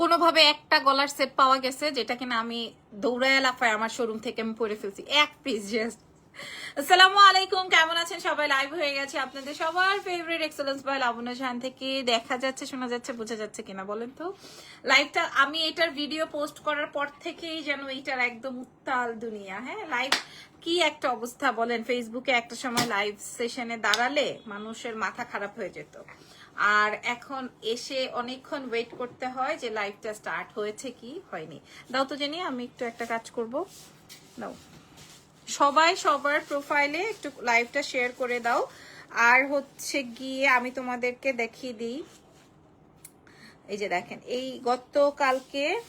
কোনোভাবে একটা গলার সেট পাওয়া গেছে যেটা কিনা আমি দৌড়ায় লাফায় আমার শোরুম থেকে আমি পরে ফেলছি। এক পিস জাস্ট আসসালামু আলাইকুম, কেমন আছেন সবাই? লাইভ হয়ে গেছে আপনাদের সবার favourite excellence by Labonno Jahan থেকে। দেখা যাচ্ছে, শোনা যাচ্ছে, বোঝা যাচ্ছে কিনা, বলেন তো। লাইভটা আমি এটার ভিডিও পোস্ট করার পর থেকেই যেন এইটার একদম উত্তাল দুনিয়া হ্যাঁ? লাইভ কি একটা অবস্থা, বলেন? ফেসবুকে একটা সময় লাইভ সেশনে দাঁড়ালে মানুষের মাথা খারাপ হয়ে যেত। আর এখন এসে অনেকক্ষণ ওয়েট করতে হয় যে লাইভটা স্টার্ট হয়েছে কি হয়নি। দাও তো জানি, আমি একটু একটা কাজ করব। দাও। সবাই সবার প্রোফাইলে একটু লাইভটা শেয়ার করে দাও। আর হচ্ছে গিয়ে আমি তোমাদেরকে দেখিয়ে দিই। এই যে দেখেন, এই গতকালকে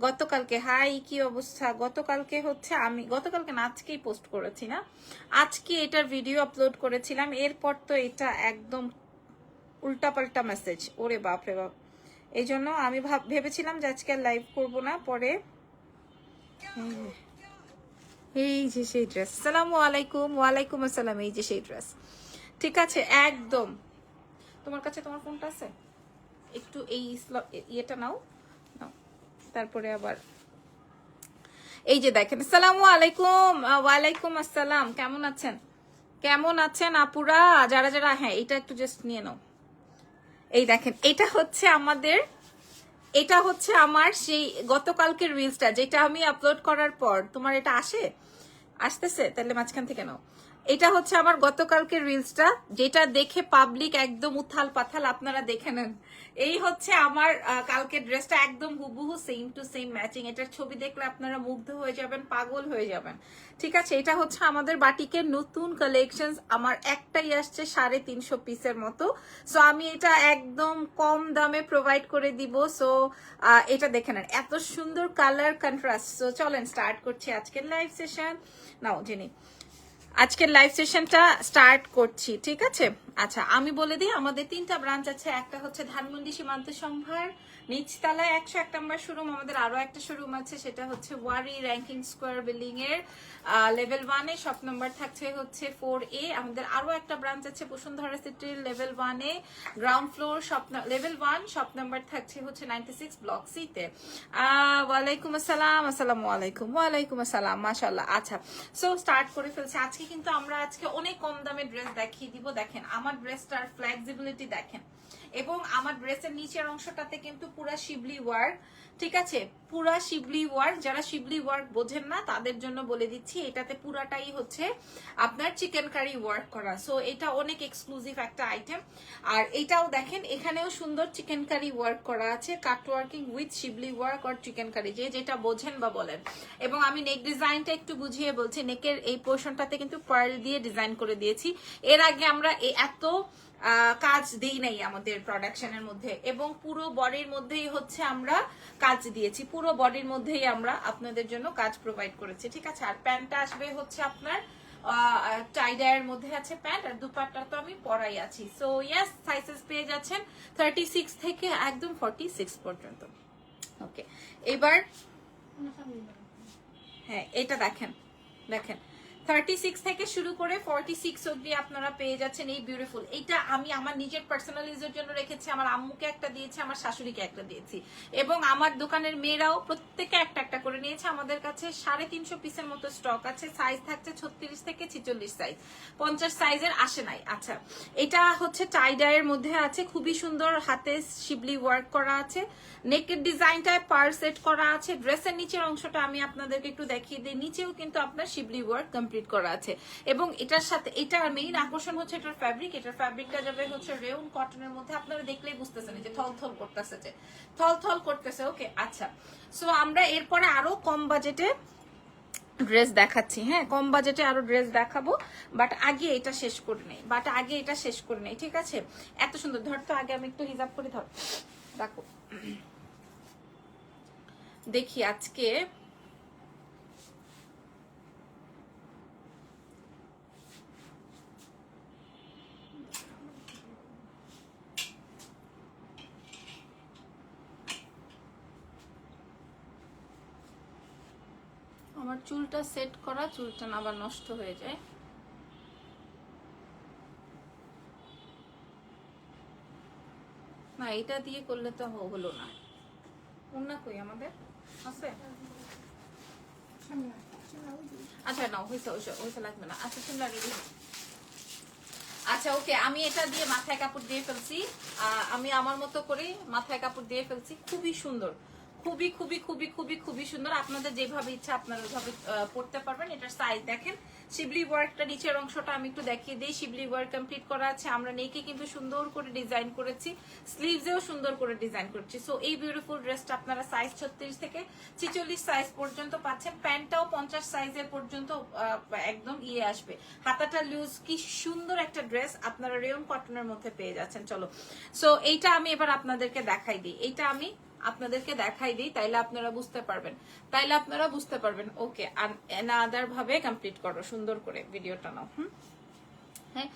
গতকালকে, হাই, কি অবস্থা? গতকালকে হচ্ছে আমি, গতকালকে না, আজকেই পোস্ট করেছি না? আজকে এটার ভিডিও আপলোড করেছিলাম, এরপর তো এটা একদম উল্টাপাল্টা মেসেজ ওরে বাপ রে বাপ। এই জন্য আমি ভাব- ভেবেছিলাম যে আজকে লাইভ করব না, পরে এই যে সেই ড্রেস সালামু আলাইকুম, ওয়ালাইকুম আসসালাম, এই যে সেই ড্রেস ঠিক আছে, একদম। তোমার কাছে তোমার ফোনটা আছে? একটু এই ইয়েটা নাও। তারপরে আবার। এই যে দেখেন, আসসালামু আলাইকুম ওয়ালাইকুম আসসালাম, কেমন আছেন? কেমন আছেন আপুরা? যারা যারা হ্যাঁ এটা একটু জাস্ট নিয়ে নাও। এই দেখেন, এটা হচ্ছে আমাদের, এটা হচ্ছে আমার সেই গতকালকের রিলসটা যেটা আমি আপলোড করার পর, তোমার এটা আসে? আসতেছে? তাহলে মাঝখান থেকে নাও। এটা হচ্ছে আমার গতকালকের রিলসটা যেটা দেখে পাবলিক একদম উথাল পাথাল আপনারা দেখে নেন। এই হচ্ছে আমার আহ, কালকের ড্রেসটা একদম হুবহু সেম টু সেম ম্যাচিং এটার ছবি দেখলে আপনারা মুগ্ধ হয়ে যাবেন পাগল হয়ে যাবেন। ঠিক আছে এটা হচ্ছে আমাদের বাটিকের নতুন কালেকশন আমার একটাই আসছে সাড়ে তিনশো পিসের মতো। সো আমি এটা একদম কম দামে প্রোভাইড করে দিব। সো এটা দেখে নেন। এত সুন্দর কালার কন্ট্রাস্ট সো চলেন স্টার্ট করছি আজকের লাইভ সেশন নাও জেনি। আজকের লাইভ সেশনটা স্টার্ট করছি, ঠিক আছে? আচ্ছা আমি বলে দিই, আমাদের তিনটা ব্রাঞ্চ আছে। একটা হচ্ছে ধানমন্ডি সীমান্ত সম্ভার নিচতলায় একশো এক নম্বর শোরুম আমাদের আরও একটা শোরুম আছে, সেটা হচ্ছে ওয়ারি র্যাঙ্কিং স্কোয়ার বিল্ডিং এর লেভেল ওয়ানে শপ নম্বর থাকছে হচ্ছে ফোর এ আমাদের আরও একটা ব্রাঞ্চ আছে বসুন্ধরা সিটির লেভেল ওয়ানে ground floor shop level one shop number থাকছে হচ্ছে নাইনটি সিক্স ব্লক সিতে ওয়ালাইকুম আসসালাম, আসসালামু আলাইকুম, ওয়ালাইকুম আসসালাম মাশাল্লাহ আচ্ছা সো স্টার্ট করে ফেলছি। আজকে কিন্তু আমরা আজকে অনেক কম দামে ড্রেস দেখিয়ে দিব। দেখেন, আমার ড্রেসটার ফ্লেক্সিবিলিটি দেখেন। এবং আমার ড্রেসের নিচের অংশটাতে কিন্তু পুরা শিবলি ওয়ার্ক ঠিক আছে, পুরা শিবলি ওয়ার্ক যারা শিবলি ওয়ার্ক বোঝেন না, তাদের জন্য বলে দিচ্ছি, এটাতে পুরাটাই হচ্ছে আপনার চিকেন কারি ওয়ার্ক করা। সো এটা অনেক এক্সক্লুসিভ একটা আইটেম আর এটাও দেখেন, এখানেও সুন্দর চিকেন কারি ওয়ার্ক করা আছে cut working with Shibli work আর চিকেন কারি যে যেটা বোঝেন বা বলেন। এবং আমি নেক ডিজাইনটা একটু বুঝিয়ে বলছি নেকের এই পোর্শনটাতে কিন্তু পার্ল দিয়ে ডিজাইন করে দিয়েছি। এর আগে আমরা এত কাজ দেই নাই আমাদের প্রোডাকশনের মধ্যে। এবং পুরো বডির মধ্যেই হচ্ছে আমরা কাজ দিয়েছি। পুরো বডির মধ্যেই আমরা আপনাদের জন্য কাজ প্রোভাইড করেছি। ঠিক আছে? আর প্যান্টটা আসবে হচ্ছে আপনার টাইডায়ের মধ্যে আছে প্যান্ট, আর দুপাট্টা তো আমি পরাই আছি। সো ইয়াস সাইজেস পেয়ে যাচ্ছেন থার্টি সিক্স থেকে একদম ফর্টি সিক্স পর্যন্ত। ওকে এবার হ্যাঁ এটা দেখেন দেখেন। থার্টি সিক্স থেকে শুরু করে ফর্টি সিক্স অব্দি আপনারা পেয়ে যাচ্ছেন এই বিউটিফুল এটা আমি আমার নিজের পার্সোনাল ইউজের জন্য রেখেছি, আমার আম্মুকে একটা দিয়েছি, আমার শাশুড়িকে একটা দিয়েছি। এবং আমার দোকানের মেয়েরাও প্রত্যেকে একটা একটা করে নিয়েছে। আমাদের কাছে সাড়ে তিনশো পিসের মতো স্টক আছে সাইজ থাকছে ছত্রিশ থেকে ছিচল্লিশ সাইজ পঞ্চাশ সাইজের আসে নাই। আচ্ছা এটা হচ্ছে টাইডায়ের মধ্যে আছে, খুবই সুন্দর। হাতে শিবলি ওয়ার্ক করা আছে। নেকের ডিজাইনটায় পার সেট করা আছে। ড্রেসের নিচের অংশটা আমি আপনাদেরকে একটু দেখিয়ে দিই। নিচেও কিন্তু আপনার শিবলি ওয়ার্ক কমপ্লিট করা আছে। এবং এটার সাথে এটার মেইন আকর্ষণ হচ্ছে এটার ফ্যাব্রিক এটার ফ্যাব্রিকটা যাবে হচ্ছে রেউন কটনের মধ্যে। আপনারা দেখলেই বুঝতেছেন যে থল থল করতেছে যে। থল থল করতেছে ওকে আচ্ছা। সো আমরা এরপরে আরও কম বাজেটে ড্রেস দেখাচ্ছি হ্যাঁ? কম বাজেটে আরও ড্রেস দেখাবো বাট আগে এটা শেষ করে নেই। বাট আগে এটা শেষ করে নেই, ঠিক আছে? এত সুন্দর, ধর তো আগে আমি একটু হিসাব করে, ধর। দেখো। দেখি আজকে আমার চুলটা সেট করা, চুলটা আবার নষ্ট হয়ে যায়। না, এটা দিয়ে করলে তো হলো না। অন্য কই আমাদের? আছে? আচ্ছা না হয়েছে হয়েছে লাগবে না। আচ্ছা সিমলা রেডি আচ্ছা ওকে, আমি এটা দিয়ে মাথায় কাপড় দিয়ে ফেলছি। আমি আমার মতো করে মাথায় কাপড় দিয়ে ফেলছি। খুবই সুন্দর। খুবই খুবই খুবই খুবই খুবই সুন্দর। আপনাদের যেভাবে ইচ্ছা আপনারা ওইভাবে পড়তে পারবেন। এটার সাইজ দেখেন। শিবলি ওয়ার্কটা নিচের অংশটা আমি একটু দেখিয়ে দিই। শিবলি ওয়ার্ক কমপ্লিট করা আছে। আমরা নেকে কিন্তু সুন্দর করে ডিজাইন করেছি। স্লিভসেও সুন্দর করে ডিজাইন করেছি। সো এই বিউটিফুল ড্রেসটা আপনারা সাইজ ছত্রিশ থেকে ছিচল্লিশ সাইজ পর্যন্ত পাচ্ছেন। প্যান্টটাও পঞ্চাশ সাইজের পর্যন্ত একদম ইয়ে আসবে। হাতাটা লুজ কি সুন্দর একটা ড্রেস আপনারা রেয়ন কটনের মধ্যে পেয়ে যাচ্ছেন। চলো। সো এইটা আমি এবার আপনাদেরকে দেখাই দিই। এইটা আমি আপনাদেরকে দেখাই দিই, তাইলে আপনারা বুঝতে পারবেন। তাইলে আপনারা বুঝতে পারবেন, ওকে আর আদার ভাবে কমপ্লিট করো, সুন্দর করে ভিডিওটা নাও, হুম? হ্যাঁ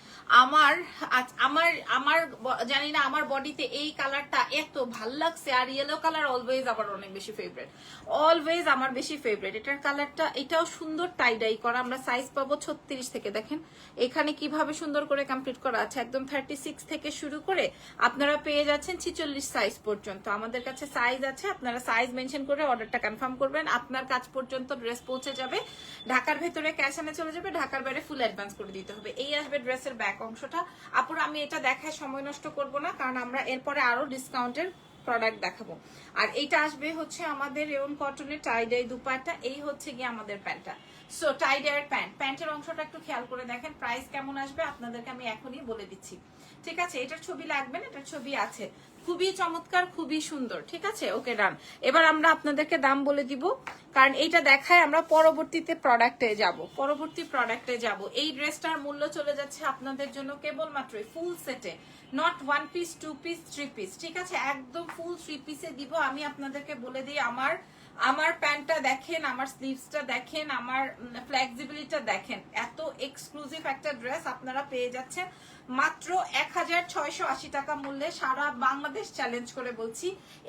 আমার আমার আমার জানি না আমার বডিতে এই কালারটা এত ভালো লাগছে, আর ইয়েলো কালার অলওয়েজ আমার অনেক বেশি ফেভারিট অলওয়েজ আমার বেশি ফেভারিট এটার কালারটা, এটাও সুন্দর টাইডাই করা, আমরা সাইজ পাবো ছত্রিশ থেকে। দেখেন, এখানে কীভাবে সুন্দর করে কমপ্লিট করা আছে, একদম থার্টি সিক্স থেকে শুরু করে আপনারা পেয়ে যাচ্ছেন ছিচল্লিশ সাইজ পর্যন্ত। আমাদের কাছে সাইজ আছে, আপনারা সাইজ মেনশন করে অর্ডারটা কনফার্ম করবেন। আপনার কাজ পর্যন্ত ড্রেস পৌঁছে যাবে, ঢাকার ভেতরে ক্যাশ আনে চলে যাবে, ঢাকার বাইরে ফুল অ্যাডভান্স করে দিতে হবে। এই আসবে ড্রেসের ব্যাক অংশটা। আপুর, আমি এটা দেখায় সময় নষ্ট করব না, কারণ আমরা এরপরে আরও ডিসকাউন্টের প্রোডাক্ট দেখাবো। আর এইটা আসবে হচ্ছে আমাদের রেওন কটনের টাইডাই দুপাটা এই হচ্ছে গিয়ে আমাদের প্যান্টটা। সো টাইডাইয়ের প্যান্ট প্যান্টের অংশটা একটু খেয়াল করে দেখেন প্রাইস কেমন আসবে আপনাদেরকে আমি এখনই বলে দিচ্ছি। ঠিক আছে, এটার ছবি লাগবে না? এটার ছবি আছে। খুবই চমৎকার, খুবই সুন্দর। ঠিক আছে? ওকে ডান এবার আমরা আপনাদেরকে দাম বলে দিব, কারণ এইটা দেখায় আমরা পরবর্তীতে প্রোডাক্টে যাব। পরবর্তী প্রোডাক্টে যাব। এই ড্রেসটার মূল্য চলে যাচ্ছে আপনাদের জন্য কেবলমাত্র ফুল সেটে not one piece two piece three piece ঠিক আছে? একদম ফুল থ্রি পিসে দিব। আমি আপনাদেরকে বলে দিই, আমার আমার প্যান্টটা দেখেন, আমার স্লিভসটা দেখেন, আমার ফ্লেক্সিবিলিটা দেখেন। এত এক্সক্লুসিভ একটা ড্রেস আপনারা পেয়ে যাচ্ছেন। মাত্র এক হাজার ছয়শো আশি টাকা মূল্যে সারা বাংলাদেশ চ্যালেঞ্জ করে বলছি।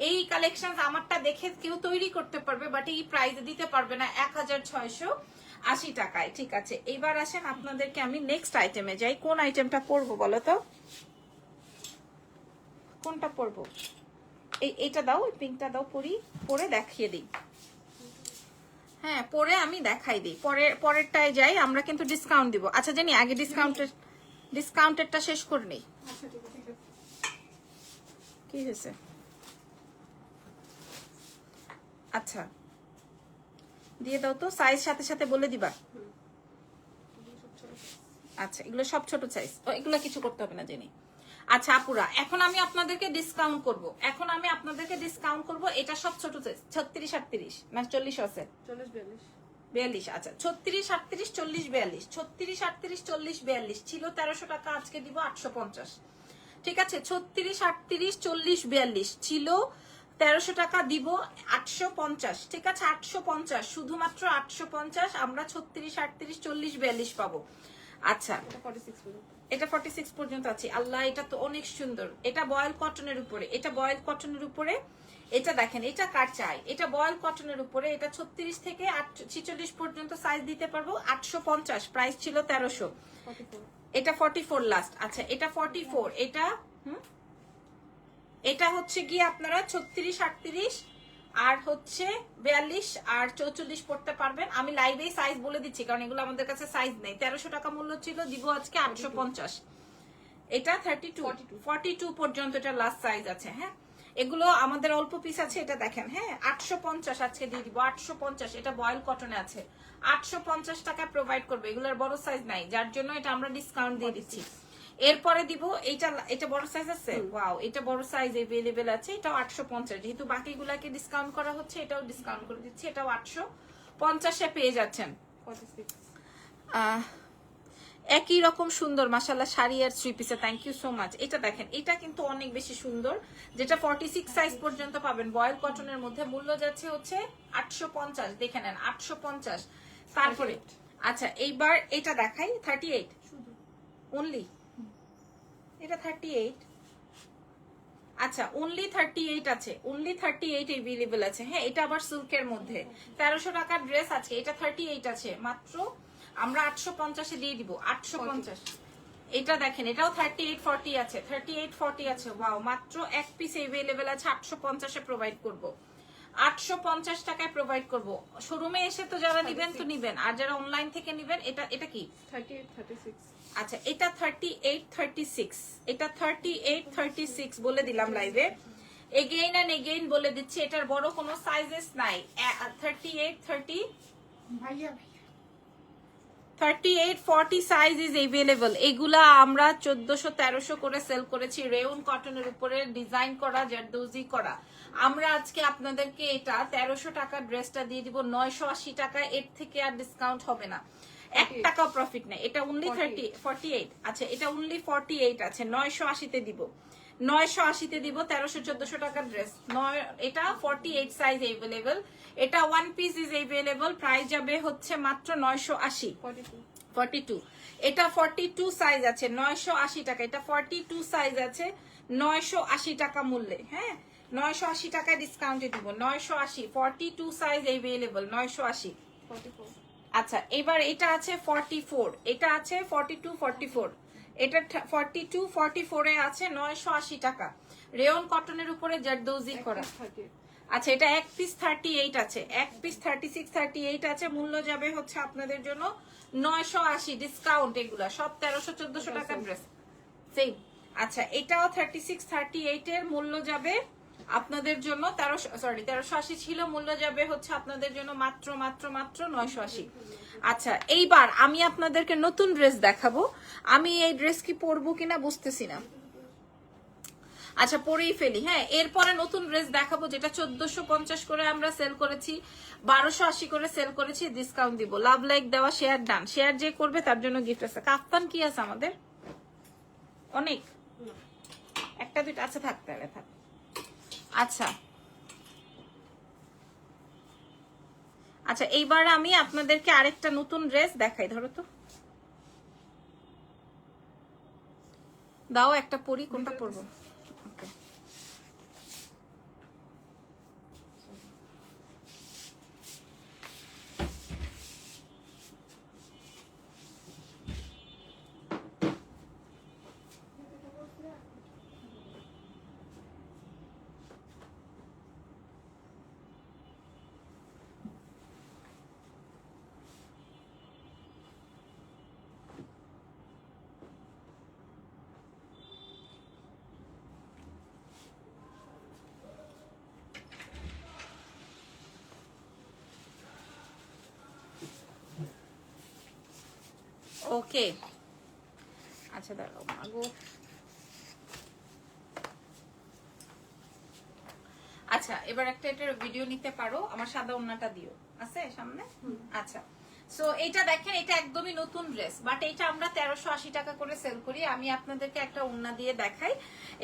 এই কালেকশন আমারটা দেখে কেউ তৈরি করতে পারবে বাট এই প্রাইজে দিতে পারবে না এক আশি টাকায়। ঠিক আছে, এবার আসেন আপনাদেরকে আমি নেক্সট আইটেমে যাই। কোন আইটেমটা পরবো বলো তো? কোনটা পরবো? এই এইটা দাও এই পিঙ্কটা দাও, পরি, পরে দেখিয়ে দিই। হ্যাঁ পরে আমি দেখাই দিই। পরের পরেরটায় যাই, আমরা কিন্তু ডিসকাউন্ট দিব। আচ্ছা জানি, আগে ডিসকাউন্টের ডিসকাউন্টেরটা শেষ করে নেই। কি হয়েছে? আচ্ছা। দিয়ে দাও তো সাইজ সাথে সাথে বলে দিবা। আচ্ছা এগুলো সব ছোট সাইজ ও, এগুলো কিছু করতে হবে না, জেনে। আচ্ছা আপুরা এখন আমি আপনাদেরকে ডিসকাউন্ট করব। এখন আমি আপনাদেরকে ডিসকাউন্ট করব এটা সব ছোট সাইজ ছত্রিশ আটত্রিশ না চল্লিশ আছে। চল্লিশ বিয়াল্লিশ। বিয়াল্লিশ আচ্ছা ছত্রিশ আটত্রিশ চল্লিশ বিয়াল্লিশ। ছত্রিশ আটত্রিশ চল্লিশ বিয়াল্লিশ ছিল তেরোশো টাকা আজকে দিব আটশো পঞ্চাশ। ঠিক আছে ছত্রিশ আটত্রিশ চল্লিশ বিয়াল্লিশ ছিল তেরোশো টাকা দিব আটশো পঞ্চাশ। ঠিক আছে আটশো পঞ্চাশ শুধুমাত্র আটশো পঞ্চাশ আমরা ছত্রিশ আটত্রিশ চল্লিশ বিয়াল্লিশ পাবো। আচ্ছা। এটা ফর্টি সিক্স পর্যন্ত আছে। আল্লাহ এটা তো অনেক সুন্দর। এটা বয়েল কটনের উপরে। এটা বয়েল কটনের উপরে এটা দেখেন এটা কার চাই? এটা বয়েল কটনের উপরে এটা ছত্রিশ থেকে ছিচল্লিশ পর্যন্ত সাইজ দিতে পারব। আটশো পঞ্চাশ প্রাইস ছিল তেরোশো। এটা ফর্টি ফোর লাস্ট আচ্ছা এটা ফর্টি ফোর এটা হুম? এটা হচ্ছে গিয়ে আপনারা ছত্রিশ আটত্রিশ আর হচ্ছে বিয়াল্লিশ আর চৌচল্লিশ পড়তে পারবেন। আমি লাইভে সাইজ বলে দিচ্ছি কারণ এগুলো আমাদের কাছে সাইজ নেই। তেরোশো টাকা মূল্য ছিল দিব আজকে আটশো পঞ্চাশ। এটা থার্টি টু 42 ফর্টি টু পর্যন্ত এটা লাস্ট সাইজ আছে হ্যাঁ? এগুলো আমাদের অল্প পিস আছে এটা দেখেন হ্যাঁ? আটশো পঞ্চাশ আজকে দিয়ে দিব আটশো পঞ্চাশ। এটা বয়েল কটনে আছে। আটশো পঞ্চাশ টাকা প্রোভাইড করবে এগুলোর বড় সাইজ নাই যার জন্য এটা আমরা ডিসকাউন্ট দিয়ে দিচ্ছি। এরপরে দিব এইটা এটা বড় সাইজ আছে? ওয়াও এটা বড় সাইজ এভেলেবেল আছে এটাও আটশো পঞ্চাশ। যেহেতু বাকিগুলাকে ডিসকাউন্ট করা হচ্ছে এটাও ডিসকাউন্ট করে দিচ্ছি এটাও আটশো পঞ্চাশে পেয়ে যাচ্ছেন। একই রকম সুন্দর মাসাল্লাহ শাড়ি আর থ্রি পিসে থ্যাংক ইউ সো মাচ এটা দেখেন এটা কিন্তু অনেক বেশি সুন্দর। যেটা ফর্টি সিক্স সাইজ পর্যন্ত পাবেন। বয়েল কটনের মধ্যে মূল্য যাচ্ছে হচ্ছে আটশো পঞ্চাশ। দেখে নেন আটশো পঞ্চাশ। তারপরে আচ্ছা এইবার এটা দেখাই থার্টি এইট শুধু অনলি আচ্ছা অনলি থার্টি এইট আছে। অনলি থার্টি এইট এভেলেবেল আছে। হ্যাঁ এটা আবার সিল্কের মধ্যে। তেরোশো টাকার ড্রেস আছে, এটা থার্টি এইট আছে। মাত্র আমরা আটশো পঞ্চাশে দিয়ে দিব, আটশো পঞ্চাশ। এটা দেখেন, এটাও থার্টি এইট ফর্টি আছে। থার্টি এইট ফর্টি আছে। ওয়াও মাত্র এক পিস এভেলেবেল আছে, আটশো পঞ্চাশে প্রোভাইড করব। আটশো পঞ্চাশ টাকায় প্রোভাইড করব। শোরুমে এসে তো যারা নিবেন তো নিবেন। আর যারা অনলাইন থেকে নিবেন এটা এটা কি? আচ্ছা এটা থার্টি এইট থার্টি সিক্স এটা থার্টি এইট থার্টি সিক্স বলে দিলাম লাইভে এগেইন অ্যান্ড এগেইন বলে দিচ্ছি এটার বড় কোনো সাইজেস নাই। থার্টি এইট থার্টি ভাইয়া thirty eight forty size is available এগুলা আমরা চোদ্দশো তেরোশো করে সেল করেছি। রেউন কটনের উপরে ডিজাইন করা জারদৌজি করা। আমরা আজকে আপনাদেরকে এটা তেরোশো টাকার ড্রেসটা দিয়ে দিব নয়শো আশি টাকা এর থেকে আর ডিসকাউন্ট হবে না। এক 48 টাকাও প্রফিট নেই। এটা অনলি থার্টি ফর্টি এইট আচ্ছা এটা অনলি ফর্টি এইট আছে। নয়শো আশিতে দিব। নয়শো আশিতে দিব তেরোশো চোদ্দশো টাকার ড্রেস নয় এটা ফর্টি এইট সাইজ এভেলেবল এটা one piece is available price যাবে হচ্ছে মাত্র নয়শো আশি। ফর্টি টু এটা ফর্টি টু সাইজ আছে। নয়শো আশি টাকা। এটা ফর্টি টু সাইজ আছে। নয়শো আশি টাকা মূল্যে হ্যাঁ? নয়শো আশি টাকায় ডিসকাউন্টে দিব। নয়শো আশি ফর্টি টু সাইজ এভেলেবল নয়শো আশি। আচ্ছা এবার এটা আছে ফর্টি ফোর এটা আছে ফর্টি টু ফর্টি ফোর এটা ফর্টি টু ফর্টি ফোরে আছে নয়শো আশি টাকা। রেয়ন কটনের উপরে জারদৌজি করা। আচ্ছা এটা এক পিস থার্টি এইট আছে। এক piece thirty six thirty eight আছে মূল্য যাবে হচ্ছে আপনাদের জন্য নয়শো আশি ডিসকাউন্ট এগুলা সব তেরোশো চোদ্দশো টাকার ড্রেস সেম আচ্ছা এটাও থার্টি সিক্স থার্টি এইট এর মূল্য যাবে আপনাদের জন্য তেরোশো সরি তেরোশো আশি ছিল, মূল্য যাবে হচ্ছে আপনাদের জন্য মাত্র মাত্র মাত্র নয়শো আশি। আচ্ছা এইবার আমি আপনাদেরকে নতুন ড্রেস দেখাবো। আমি এই ড্রেস কি পরবো কিনা বুঝতেছি না। আচ্ছা পরেই ফেলি হ্যাঁ। এরপরে নতুন ড্রেস দেখাবো, যেটা চোদ্দশো পঞ্চাশ করে আমরা সেল করেছি, বারোশো আশি করে সেল করেছি ডিসকাউন্ট দিব। লাভ লাইক দেওয়া শেয়ার ডান শেয়ার যে করবে তার জন্য গিফট আছে। কাফতান কি আছে আমাদের? অনেক। একটা, দুইটা আছে থাকতে হবে থাক। আচ্ছা। আচ্ছা এইবার আমি আপনাদেরকে আরেকটা নতুন ড্রেস দেখাই ধরো তো। দাও একটা পরি কোনটা পরবো? ওকে। আচ্ছা দাঁড়াও মাগো। আচ্ছা এবার একটা এটার ভিডিও নিতে পারো। আমার সাদা ওনাটা দিও। আছে সামনে? আচ্ছা। সো এটা দেখেন এটা একদমই নতুন ড্রেস বাট এটা আমরা তেরোশো আশি টাকা করে সেল করি। আমি আপনাদেরকে একটা উন্না দিয়ে দেখাই।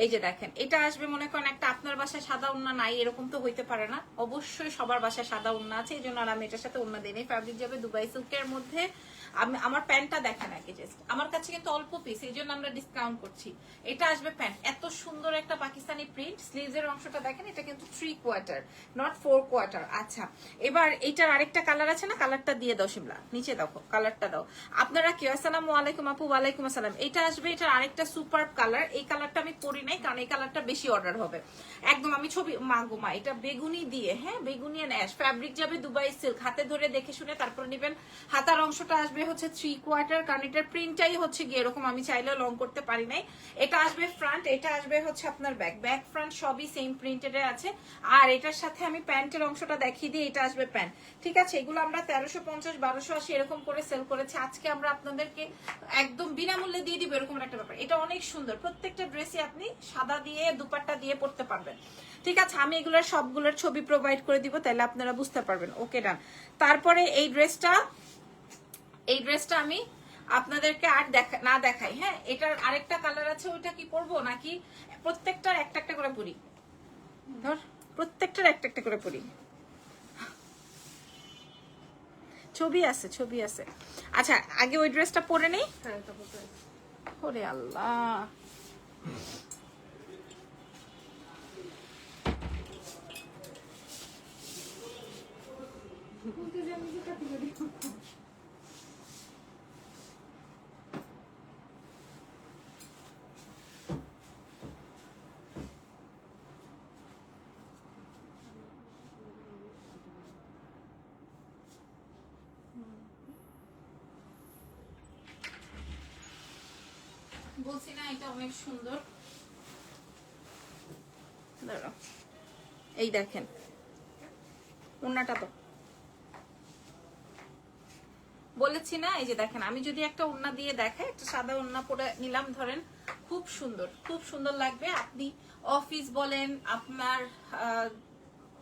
এই যে দেখেন, এটা আসবে মনে করেন একটা আপনার বাসায় সাদা উন্না নাই, এরকম তো হইতে পারে না। অবশ্যই সবার বাসায় সাদা উন্না আছে এই জন্য আর আমি এটার সাথে উন্না দিই ফ্যাব্রিক যাবে দুবাই সিল্কের মধ্যে। আমি, আমার প্যান্টটা দেখেন আগে জাস্ট আমার কাছে কিন্তু অল্প পিস এই জন্য আমরা ডিসকাউন্ট করছি। এটা আসবে প্যান্ট। এত সুন্দর একটা পাকিস্তানি প্রিন্ট স্লিভস এর অংশটা দেখেন, এটা কিন্তু three quarter not four quarter আচ্ছা এবার এইটার আরেকটা কালার আছে না? কালারটা দিয়ে দাও শিমলা নিচে দেখো কালারটা দাও। আপনারা কি আসসালামু আলাইকুম আপু, ওয়ালাইকুম আসসালাম। এটা আসবে, এটার আরেকটা সুপার কালার এই কালারটা আমি পরি নাই, কারণ এই কালারটা বেশি অর্ডার হবে। একদম, আমি ছবি, মা গো মা, এটা বেগুনি দিয়ে হ্যাঁ বেগুনি অ্যাশ ফ্যাব্রিক যাবে দুবাই সিল্ক হাতে ধরে দেখে শুনে তারপর নেবেন। হাতার অংশটা আসবে হচ্ছে থ্রি কোয়ার্টার কারণ এটার প্রিন্টটাই হচ্ছে গিয়ে এরকম, আমি চাইলেও লং করতে পারি নাই। এটা আসবে ফ্রন্ট এটা আসবে হচ্ছে আপনার ব্যাক ব্যাক ফ্রন্ট সবই সেম প্রিন্টেড আছে। আর এটার সাথে আমি প্যান্টের অংশটা দেখিয়ে দিই, এটা আসবে প্যান্ট ঠিক আছে, এগুলো আমরা তেরোশো পঞ্চাশ বারোশো এরকম করে সেল করেছি। আজকে আমরা আপনাদেরকে একদম বিনামূল্যে দিয়ে দিব এরকম একটা ব্যাপার। এটা অনেক সুন্দর। প্রত্যেকটা ড্রেসই আপনি সাদা দিয়ে, দুপাট্টা দিয়ে পড়তে পারবেন। ঠিক আছে, আমি এগুলোর সবগুলোর ছবি প্রোভাইড করে দিব, তাহলে আপনারা বুঝতে পারবেন। ওকে ডান তারপরে এই ড্রেসটা এই ড্রেসটা আমি আপনাদেরকে আর দেখা, না দেখাই। হ্যাঁ এটার আরেকটা কালার আছে, ওইটা কি পরবো নাকি? প্রত্যেকটার একটা একটা করে পরি। ধর, প্রত্যেকটার একটা একটা করে পরি। ছবি আছে ছবি আছে। আচ্ছা আগে ওই ড্রেসটা পরে নেই? হ্যাঁ তারপর প্রাইস ওরে আল্লাহ না এই দেখেন। ওড়নাটা তো। বলেছি না, এই যে দেখেন, আমি যদি একটা ওড়না দিয়ে দেখাই, একটা সাদা ওড়না পরে নিলাম, ধরেন, খুব সুন্দর খুব সুন্দর লাগবে। আপনি অফিস বলেন, আপনার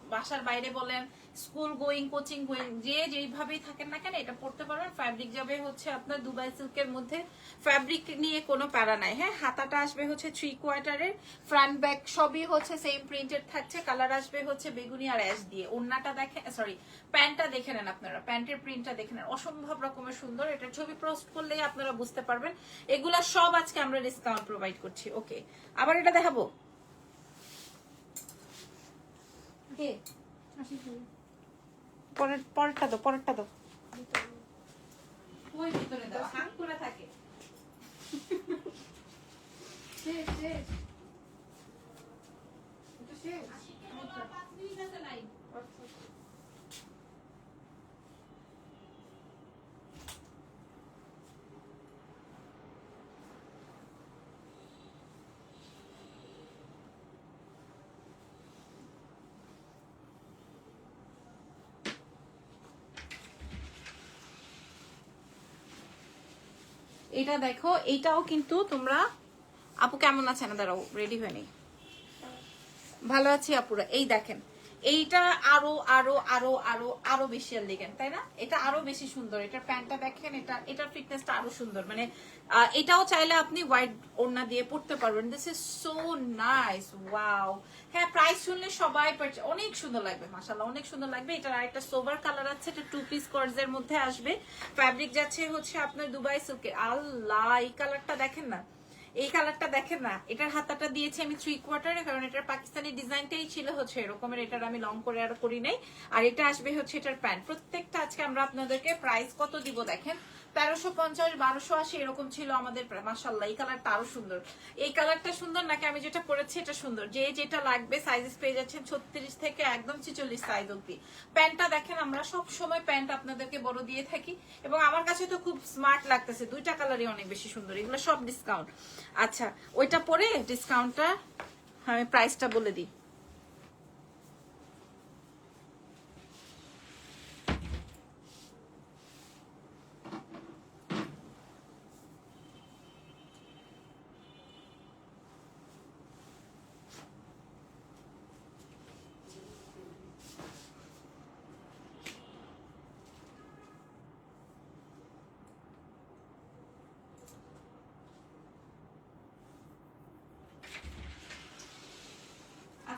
বাসার বাইরে বলেন স্কুল গোয়িং, কোচিং গোয়িং, যে যেইভাবেই থাকেন না কেন এটা পড়তে পারবেন। ফ্যাব্রিক যাবে হচ্ছে আপনার দুবাই সিল্কের মধ্যে। ফ্যাব্রিক নিয়ে কোনো প্যারা নাই হ্যাঁ? হাতাটা আসবে হচ্ছে থ্রি কোয়ার্টারের ফ্রন্ট ব্যাক সবই হচ্ছে সেম প্রিন্টেড থাকছে। কালার আসবে হচ্ছে বেগুনি আর অ্যাশ দিয়ে। ওড়নাটা দেখে সরি প্যান্টটা দেখে নেন আপনারা। প্যান্টের প্রিন্টটা দেখে নেন। অসম্ভব রকমের সুন্দর। এটা ছবি পোস্ট করলেই আপনারা বুঝতে পারবেন। এগুলা সব আজকে আমরা ডিসকাউন্ট প্রোভাইড করছি। ওকে আবার এটা দেখাবো? কে আশি করে পরের পরেরটা দাও পরেরটা দাও। ওই ভিতরে দাও হাং করে থাকে। শেষ শেষ। শেষ। এটা দেখো, এটাও কিন্তু তোমরা, আপু কেমন আছে? না, দাঁড়াও রেডি হয়ে নেই ভালো আছি, আপুরা। এই দেখেন এইটা আরও আরও আরও আরও আরও বেশি লিগেন তাই না? এটা আরও বেশি সুন্দর। এটার প্যান্টটা দেখেন, এটা, এটার ফিটনেসটা আরও সুন্দর। মানে এটাও চাইলে আপনি হোয়াইট ওড়না দিয়ে পড়তে পারবেন। This is so nice wow হ্যাঁ প্রাইস শুনলে সবাই অনেক সুন্দর লাগবে, মাশাআল্লাহ, অনেক সুন্দর লাগবে। এটার আরেকটা সোভার কালার আছে, এটা টু পিস এর মধ্যে আসবে। ফ্যাব্রিক যাচ্ছে হচ্ছে আপনার দুবাই সিল্কের আল্লাহ, এই কালারটা দেখেন না? এই কালারটা দেখেন না, এটার হাতাটা দিয়েছি আমি থ্রি কোয়ার্টারে কারণ এটার পাকিস্তানি ডিজাইনটাই ছিল হচ্ছে এরকমের, এটার আমি লং করে আর করি নাই। আর এটা আসবে হচ্ছে এটার প্যান্ট প্রত্যেকটা আজকে আমরা আপনাদেরকে প্রাইস কত দিব দেখেন? তেরোশো পঞ্চাশ, বারোশো আশি এরকম ছিল আমাদের এই কালারটা সুন্দর। এই কালারটা সুন্দর নাকি আমি যেটা পরেছি এটা সুন্দর। যে যেটা লাগবে সাইজেস পেয়ে যাচ্ছেন ছত্রিশ থেকে একদম ছিচল্লিশ সাইজ প্যান্টটা দেখেন আমরা সব সময় প্যান্ট আপনাদেরকে বড় দিয়ে থাকি এবং আমার কাছে তো খুব স্মার্ট লাগতেছে। দুইটা কালারই অনেক বেশি সুন্দর, এগুলো সব ডিসকাউন্ট আচ্ছা ওইটা পরে ডিসকাউন্টটা আমি প্রাইসটা বলে দিই।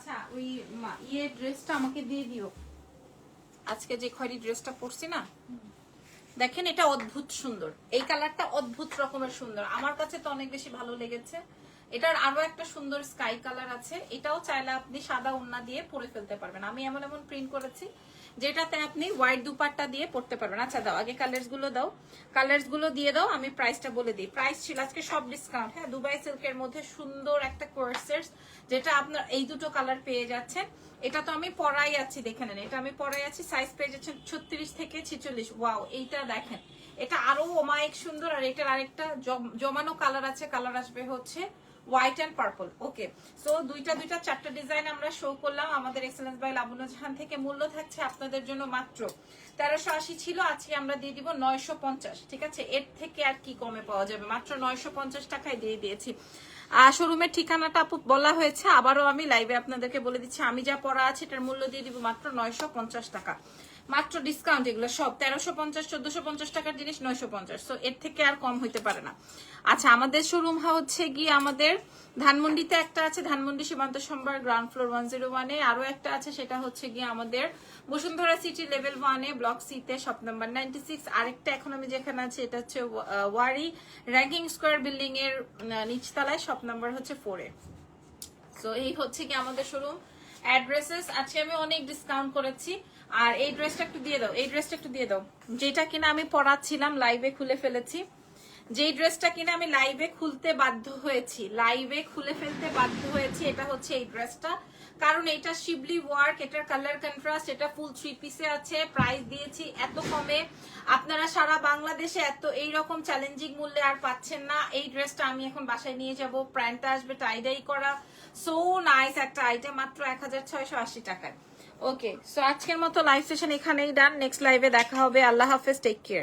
আচ্ছা ইয়ে আজকে যে খয়রি ড্রেসটা পরছি না, দেখেন এটা অদ্ভুত সুন্দর। এই কালারটা অদ্ভুত রকমের সুন্দর। আমার কাছে তো অনেক বেশি ভালো লেগেছে। এটার আরও একটা সুন্দর স্কাই কালার আছে। এটাও চাইলে আপনি সাদা ওন্না দিয়ে পরে ফেলতে পারবেন। আমি এমন এমন প্রিন্ট করেছি। যেটাতে আপনি হোয়াইট দুপাট্টা দিয়ে পড়তে পারবেন। আচ্ছা দাও, আগে কালার্সগুলো দাও। কালার্সগুলো দিয়ে দাও, আমি প্রাইসটা বলে দিই। প্রাইস ছিল আজকে সব ডিসকাউন্ট হ্যাঁ? দুবাই সিল্কের মধ্যে সুন্দর একটা কোর্সের যেটা আপনার এই দুটো কালার পেয়ে যাচ্ছেন। এটা তো আমি পরাই আছি, দেখে নেন। এটা আমি পরাই আছি সাইজ পেয়ে যাচ্ছেন ছত্রিশ থেকে ছিচল্লিশ। ওয়াও এইটা দেখেন। এটা আরও অমায়িক সুন্দর, আর এটার আরেকটা জম- জমানো কালার আছে। কালার আসবে হচ্ছে white and purple okay so দুইটা দুইটা, চারটা ডিজাইন আমরা শো করলাম। আমাদের এক্সেলেন্স বাই লাবুনা জাহান থেকে মূল্য থাকছে আপনাদের জন্য মাত্র তেরোশো আশি ছিল। আজকে আমরা দিয়ে দিব নয়শো পঞ্চাশ। ঠিক আছে? এর থেকে আর কি কমে পাওয়া যাবে? মাত্র নয়শো পঞ্চাশ টাকায় দিয়ে দিয়েছি। শোরুমের ঠিকানাটা আপু বলা হয়েছে। আবারও আমি লাইভে আপনাদেরকে বলে দিচ্ছি, আমি যা পড়া আছে এটার মূল্য দিয়ে দিব মাত্র নয়শো পঞ্চাশ টাকা। মাত্র ডিসকাউন্ট এগুলো সব। তেরোশো পঞ্চাশ, চোদ্দশো পঞ্চাশ টাকার জিনিস নয়শো পঞ্চাশ। তো এর থেকে আর কম হইতে পারে না। আচ্ছা আমাদের শোরুম হচ্ছে গিয়ে আমাদের ধানমন্ডিতে একটা আছে, ধানমন্ডি সীমান্ত সম্ভার গ্রাউন্ড ফ্লোর ওয়ান জিরো ওয়ানে আরও একটা আছে, সেটা হচ্ছে গিয়ে আমাদের বসুন্ধরা সিটি লেভেল ওয়ানে ব্লক সিতে শপ নাম্বার নাইনটি সিক্স আরেকটা এখন আমি যেখানে আছি, এটা হচ্ছে ওয়ারি র্যাঙ্কিং স্কোয়ার বিল্ডিং এর নিচতলায় শপ নাম্বার হচ্ছে ফোরে সো এই হচ্ছে কি আমাদের শোরুম অ্যাড্রেসেস আজকে আমি অনেক ডিসকাউন্ট করেছি। আর এই ড্রেসটা একটু দিয়ে দাও, এই ড্রেসটা একটু দিয়ে দাও। যেটা কিনা আমি পড়াচ্ছিলাম লাইভে খুলে ফেলেছি। যেই ড্রেসটা কিনা আমি লাইভে খুলতে বাধ্য হয়েছি লাইভে খুলে ফেলতে বাধ্য হয়েছি, এটা হচ্ছে এই ড্রেসটা কারণ এটা শিবলি ওয়ার্ক এটার কালার কন্ট্রাস্ট এটা ফুল থ্রি পিসে আছে। প্রাইস দিয়েছি এত কমে। আপনারা সারা বাংলাদেশে এত এই রকম চ্যালেঞ্জিং মূল্যে আর পাচ্ছেন না। এই ড্রেসটা আমি এখন বাসায় নিয়ে যাব। প্যান্টটা আসবে টাইডাই করা। সো নাইস একটা আইটেম মাত্র এক হাজার ছয়শো আশি টাকায়। ওকে সো আজকের মতো লাইভ সেশন এখানেই ডান নেক্সট লাইভে দেখা হবে। আল্লাহ হাফেজ টেক কেয়ার